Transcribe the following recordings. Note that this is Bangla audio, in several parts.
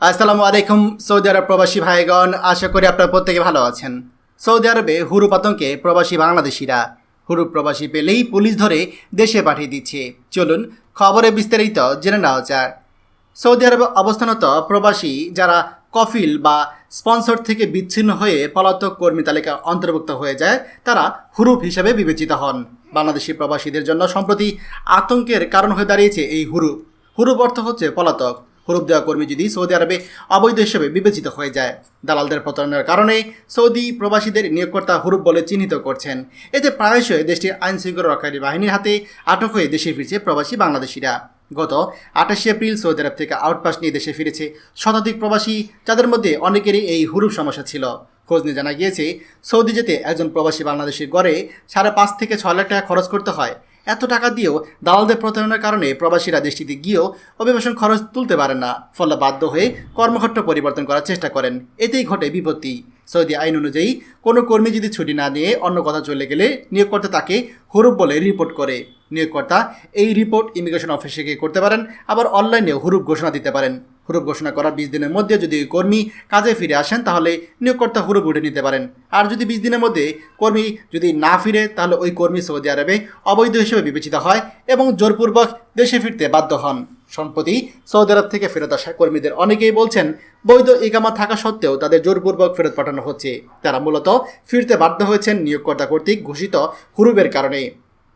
আসসালামু আলাইকুম, সৌদি আরব প্রবাসী ভাইগণ। আশা করি আপনারা প্রত্যেকে ভালো আছেন। সৌদি আরবে হুরুপ আতঙ্কে প্রবাসী বাংলাদেশিরা। হুরুপ প্রবাসী পেলেই পুলিশ ধরে দেশে পাঠিয়ে দিচ্ছে। চলুন খবরে বিস্তারিত জেনে নেওয়া যাক। সৌদি আরবে অবস্থানত প্রবাসী যারা কফিল বা স্পন্সর থেকে বিচ্ছিন্ন হয়ে পলাতক কর্মী তালিকা অন্তর্ভুক্ত হয়ে যায়, তারা হুরুপ হিসেবে বিবেচিত হন। বাংলাদেশি প্রবাসীদের জন্য সম্প্রতি আতঙ্কের কারণ হয়ে দাঁড়িয়েছে এই হুরুপ। হুরুপ অর্থ হচ্ছে পলাতক। হুরুপ দেওয়া কর্মী যদি সৌদি আরবে অবৈধ হিসেবে বিবেচিত হয়ে যায়, দালালদের প্রতারণার কারণে সৌদি প্রবাসীদের নিয়োগকর্তা হুরুপ বলে চিহ্নিত করছেন। এতে প্রায়শই দেশটির আইন শৃঙ্খলা রক্ষাকারী বাহিনীর হাতে আটক হয়ে দেশে ফিরছে প্রবাসী বাংলাদেশিরা। গত আঠাশে এপ্রিল সৌদি আরব থেকে আউটপাস নিয়ে দেশে ফিরেছে শতাধিক প্রবাসী, যাদের মধ্যে অনেকেরই এই হুরুপ সমস্যা ছিল। খোঁজ নিয়ে জানা গিয়েছে, সৌদি যেতে একজন প্রবাসী বাংলাদেশের গড়ে সাড়ে পাঁচ থেকে ছয় লাখ টাকা খরচ করতে হয়। এত টাকা দিয়েও দালালদের প্রতারণার কারণে প্রবাসীরা দেশটিতে গিয়েও অভিবাসন খরচ তুলতে পারেন না, ফলে বাধ্য হয়ে কর্মক্ষেত্র পরিবর্তন করার চেষ্টা করেন। এতেই ঘটে বিপত্তি। সৌদি আইন অনুযায়ী, কোনো কর্মী যদি ছুটি না নিয়ে অন্য কথা চলে গেলে নিয়োগকর্তা তাকে হুরুপ বলে রিপোর্ট করে। নিয়োগকর্তা এই রিপোর্ট ইমিগ্রেশন অফিসে গিয়ে করতে পারেন, আবার অনলাইনেও হুরুপ ঘোষণা দিতে পারেন। হুরুপ ঘোষণা করার বিশ দিনের মধ্যে যদি ওই কর্মী কাজে ফিরে আসেন, তাহলে নিয়োগকর্তা হুরুপ উঠে নিতে পারেন। আর যদি বিশ দিনের মধ্যে কর্মী যদি না ফিরে, তাহলে ওই কর্মী সৌদি আরবে অবৈধ হিসেবে বিবেচিত হয় এবং জোরপূর্বক দেশে ফিরতে বাধ্য হন। সম্প্রতি সৌদি আরব থেকে ফেরত আসা কর্মীদের অনেকেই বলছেন, বৈধ ইকামা থাকা সত্ত্বেও তাদের জোরপূর্বক ফেরত পাঠানো হচ্ছে। তারা মূলত ফিরতে বাধ্য হয়েছেন নিয়োগকর্তা কর্তৃক ঘোষিত হুরুবের কারণে।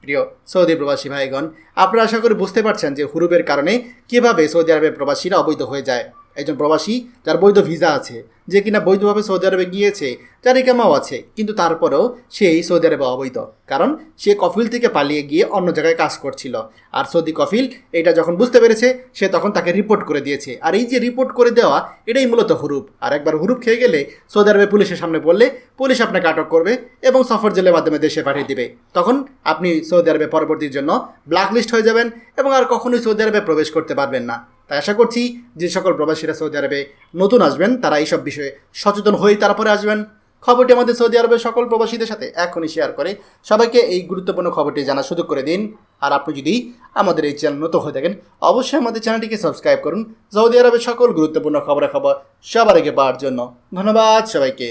প্রিয় সৌদি প্রবাসী ভাইগণ, আপনারা আশা করি বুঝতে পারছেন যে হুরুবের কারণে কীভাবে সৌদি আরবের প্রবাসীরা অবৈধ হয়ে যায়। একজন প্রবাসী যার বৈধ ভিসা আছে, যে কিনা বৈধভাবে সৌদি আরবে গিয়েছে যার ইকামাও আছে, কিন্তু তারপরেও সেই সৌদি আরবে অবৈধ, কারণ সে কফিল থেকে পালিয়ে গিয়ে অন্য জায়গায় কাজ করছিল। আর সৌদি কফিল এটা যখন বুঝতে পেরেছে, সে তখন তাকে রিপোর্ট করে দিয়েছে। আর এই যে রিপোর্ট করে দেওয়া, এটাই মূলত হুরুপ। আর একবার হুরুপ খেয়ে গেলে সৌদি আরবে পুলিশের সামনে বললে পুলিশ আপনাকে আটক করবে এবং সফর জেলের মাধ্যমে দেশে পাঠিয়ে দিবে। তখন আপনি সৌদি আরবে পরবর্তীর জন্য ব্ল্যাকলিস্ট হয়ে যাবেন এবং আর কখনোই সৌদি আরবে প্রবেশ করতে পারবেন না। তাই আশা করছি যে সকল প্রবাসীরা সৌদি আরবে নতুন আসবেন, তারা এইসব বিষয়ে সচেতন হয়ে তারপরে আসবেন। খবরটি আমাদের সৌদি আরবের সকল প্রবাসীদের সাথে এখনই শেয়ার করে, সবাইকে এই গুরুত্বপূর্ণ খবরটি জানার সুযোগ করে দিন। আর আপনি যদি আমাদের এই চ্যানেল নতুন হয়ে থাকেন, অবশ্যই আমাদের চ্যানেলটিকে সাবস্ক্রাইব করুন। সৌদি আরবের সকল গুরুত্বপূর্ণ খবরাখবর সবার আগে পাওয়ার জন্য ধন্যবাদ সবাইকে।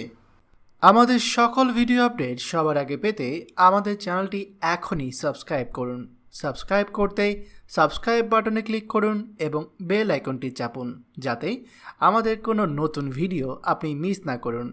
আমাদের সকল ভিডিও আপডেট সবার আগে পেতে আমাদের চ্যানেলটি এখনই সাবস্ক্রাইব করুন। সাবস্ক্রাইব করতে সাবস্ক্রাইব বাটনে ক্লিক করুন এবং বেল আইকনটি চাপুন, যাতে আমাদের কোনো নতুন ভিডিও আপনি মিস না করুন।